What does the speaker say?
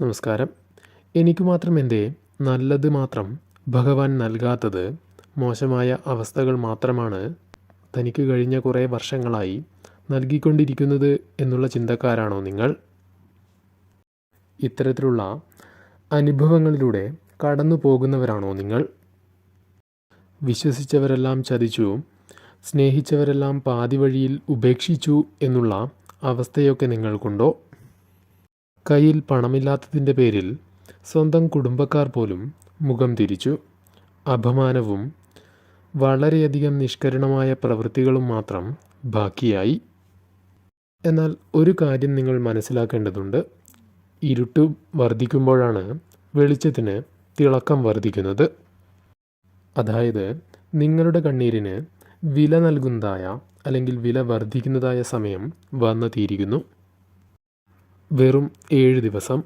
നമസ്കാരം. എനിക്ക് മാത്രം എന്റെ നല്ലത് മാത്രം ഭഗവാൻ നൽകാത്തത് മോശമായ അവസ്ഥകൾ മാത്രമാണ് തനിക്ക് കഴിഞ്ഞ കുറേ വർഷങ്ങളായി നൽകിക്കൊണ്ടിരിക്കുന്നത് എന്നുള്ള ചിന്തക്കാരാണോ നിങ്ങൾ? ഇത്തരത്തിലുള്ള അനുഭവങ്ങളിലൂടെ കടന്നു പോകുന്നവരാണോ നിങ്ങൾ? വിശ്വസിച്ചവരെല്ലാം ചതിച്ചു സ്നേഹിച്ചവരെല്ലാം പാതി വഴിയിൽ ഉപേക്ഷിച്ചു എന്നുള്ള അവസ്ഥയൊക്കെ നിങ്ങൾക്കുണ്ടോ? കയ്യിൽ പണമില്ലാത്തതിന്റെ പേരിൽ സ്വന്തം കുടുംബക്കാർ പോലും മുഖം തിരിച്ചു. അപമാനവും വളരെയധികം നിഷ്കരണമായ പ്രവൃത്തികളും മാത്രം ബാക്കിയായി. എന്നാൽ ഒരു കാര്യം നിങ്ങൾ മനസ്സിലാക്കേണ്ടതുണ്ട്. ഇരുട്ട് വർദ്ധിക്കുമ്പോഴാണ് വെളിച്ചത്തിന് തിളക്കം വർദ്ധിക്കുന്നത്. അതായത് നിങ്ങളുടെ കണ്ണീരിന് വില നൽകുന്നതായ അല്ലെങ്കിൽ വില വർദ്ധിക്കുന്നതായ സമയം വന്നെത്തിയിരിക്കുന്നു വെറും ഏഴ് ദിവസം